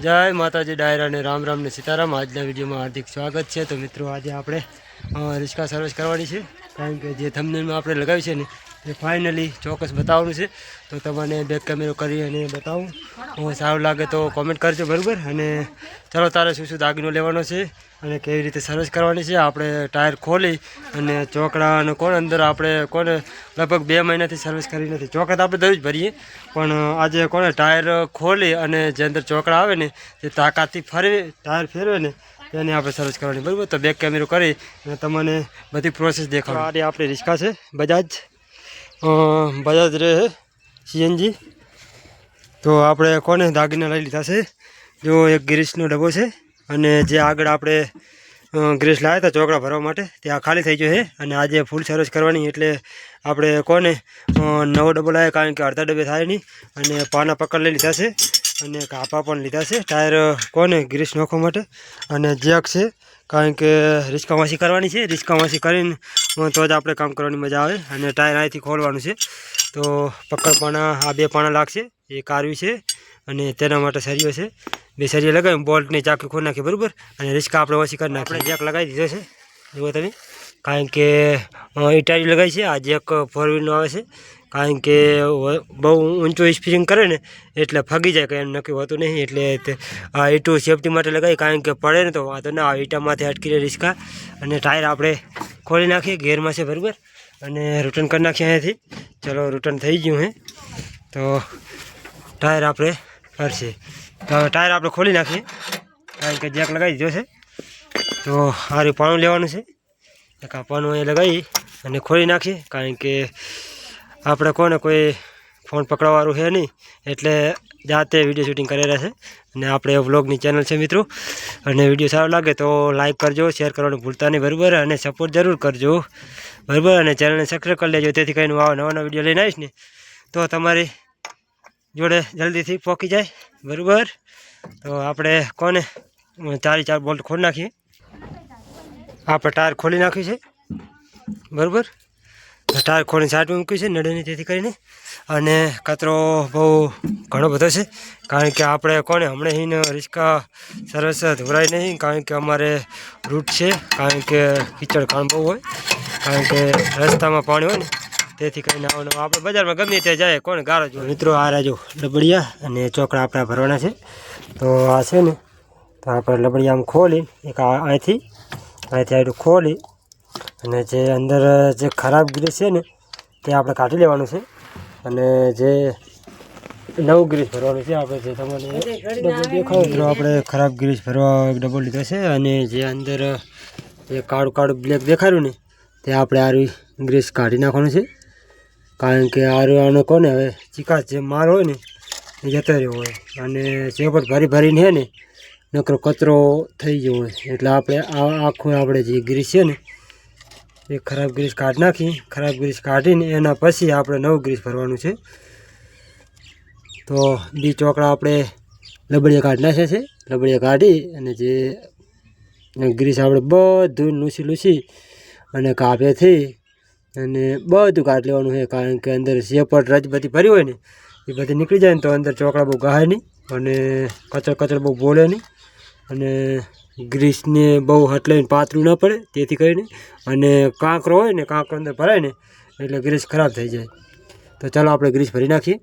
જય માતાજી, ડાયરા અને રામ રામ ને સીતારામ. આજના વિડીયોમાં હાર્દિક સ્વાગત છે. તો મિત્રો, આજે આપણે રિક્ષા સર્વિસ કરવાની છે. કારણ કે જે થમનેલમાં આપણે લગાવી છે ને એ ફાઇનલી ચોક્કસ બતાવવાનું છે. તો તમને બેક કેમેરો કરી અને બતાવું. હું સારું લાગે તો કોમેન્ટ કરજો, બરાબર? અને ચાલો, તારે શું શું દાગીનો લેવાનો છે અને કેવી રીતે સર્વિસ કરવાની છે? આપણે ટાયર ખોલી અને ચોકડાનો કોણ અંદર આપણે કોને લગભગ બે મહિનાથી સર્વિસ કરી નથી. ચોકડા તો આપણે દરરોજ ભરીએ, પણ આજે કોને ટાયર ખોલી અને જે અંદર ચોકડા આવે ને, જે તાકાતથી ફરવે ટાયર ફેરવે ને એની આપણે સર્વિસ કરવાની, બરાબર? તો બેક કેમેરો કરી અને તમને બધી પ્રોસેસ દેખાડો. આ આપણી રિક્ષા છે, બજાજ બજાજ રહે સીએનજી. તો આપણે કોને દાગીના લઈ લીધા છે? જો એક ગ્રીસનો ડબ્બો છે અને જે આગળ આપણે ગ્રીસ લાવ્યા હતા ચોકડા ભરવા માટે ત્યાં ખાલી થઈ ગયો છે અને આજે ફૂલ સર્વિસ કરવાની, એટલે આપણે કોને નવો ડબ્બો લાવ્યા કારણ કે અડધા ડબ્બે થાય નહીં અને પાના પકડ લઈ લીધા છે. અને કાપા પણ લીધા છે. ટાયર કોને? ગ્રીસ નાખવા માટે. અને જેક છે, કારણ કે રિસ્કા વાંસી કરવાની છે. રિસ્કા વાંસી કરીને તો જ આપણે કામ કરવાની મજા આવે. અને ટાયર અહીંથી ખોલવાનું છે. તો પાના આ બે પાણા લાગશે. એ કારવી છે અને તેના માટે સરિયો છે. બે સરિયા લગાવી બોલ્ટની ચાકી ખોલી નાખી, બરાબર? અને રિસ્કા આપણે ઓછી કરી નાખીએ. જેક લગાવી દીધો છે. જુઓ તમે. કારણ કે ઇટારી લગાવી છે. આ જેક ફોર વ્હીલનો આવે છે. કારણ કે બહુ ઊંચો સ્પીરિંગ કરે ને, એટલે ફગી જાય કંઈ નક્કી હોતું નહીં, એટલે આ ઈટું સેફટી માટે લગાવી, કારણ કે પડે ને તો વાંધો ના આવે, ઈટામાંથી અટકી રહે રિસ્કા. અને ટાયર આપણે ખોલી નાખીએ, ગેરમાં છે બરાબર. અને રિટર્ન કરી નાખીએ અહીંયાથી. ચલો રિટર્ન થઈ ગયું હે. તો ટાયર આપણે કરશે તો ટાયર આપણે ખોલી નાખીએ, કારણ કે જેક લગાવી દીધો છે. તો રહ્યું પાણું લેવાનું છે. આ પાણું અહીંયા લગાવી અને ખોલી નાખીએ, કારણ કે આપણે કોને કોઈ ફોન પકડવાવાળું છે નહીં, એટલે જાતે વીડિયો શૂટિંગ કરેલા છે. અને આપણે વ્લોગની ચેનલ છે મિત્રો. અને વીડિયો સારો લાગે તો લાઈક કરજો શેર કરવાનું ભૂલતા નહીં, બરાબર? અને સપોર્ટ જરૂર કરજો. બરાબર? અને ચેનલને સબસ્ક્રાઈબ કરી લેજો તેથી કહીને આવા નવા નવા વીડિયો લઈને આવીશ ને, તો તમારી જોડે જલ્દીથી પહોંચી જાય. બરાબર? તો આપણે કોને? ચારી ચાર બોલ્ટ ખોલી નાખીએ. આપણે ટાયર ખોલી નાખ્યું છે. બરાબર? ટાયર ખોળીને સાઈડમાં મૂક્યું છે નડેની તેથી કરીને. અને કચરો બહુ ઘણો બધો છે, કારણ કે આપણે કોને હમણાં હિન રિસ્કા સરસ ધોરાય નહીં, કારણ કે અમારે રૂટ છે, કારણ કે કીચડ ખાણ બહુ હોય, કારણ કે રસ્તામાં પાણી હોય ને, તેથી કરીને આવવાનું આપણે બજારમાં ગમે ત્યાં જાય કોને ગારો જો મિત્રો, આ રાજો લબડિયા અને ચોકડા આપણા ભરવાના છે. તો આ છે ને, તો આપણે લબડિયા આમ ખોલી એક અહીંથી અહીંથી આટલું ખોલી અને જે અંદર જે ખરાબ ગ્રીસ છે ને તે આપણે કાઢી લેવાનું છે. અને જે નવું ગ્રીસ ભરવાનું છે આપણે જે તમને દેખાય. મિત્રો આપણે ખરાબ ગ્રીસ ભરવા ડબલ લીધો છે અને જે અંદર જે કાળું કાળું બ્લેક દેખાડ્યું ને તે આપણે આરું ગ્રીસ કાઢી નાખવાનું છે. કારણ કે આરું આનો કોને હવે ચિકાસ જે માલ હોય ને એ જતો રહ્યો હોય. અને જે પણ ભરી ભરીને છે ને નકરો કચરો થઈ ગયો હોય. એટલે આપણે આ આખું આપણે જે ગ્રીસ છે ને એ ખરાબ ગ્રીસ કાઢી નાખી, ખરાબ ગ્રીસ કાઢીને એના પછી આપણે નવું ગ્રીસ ભરવાનું છે. તો બી ચોકડા આપણે લબડિયા કાઢી નાખ્યા છે. લબડિયા કાઢી અને જે ગ્રીસ આપણે બધું લૂસી લૂસી અને કાપેથી અને બધું કાઢ લેવાનું છે, કારણ કે અંદર સેપટ રજ બધી ભરી હોય ને, એ બધી નીકળી જાય ને તો અંદર ચોકડા બહુ ગાય નહીં અને કચર કચર બહુ બોલે નહીં. અને ગ્રીસને બહુ હટલાઈને પાતળું ન પડે તેથી કરીને. અને કાંકરો હોય ને કાંકરો અંદર ભરાય ને, એટલે ગ્રીસ ખરાબ થઈ જાય. તો ચાલો આપણે ગ્રીસ ભરી નાખીએ.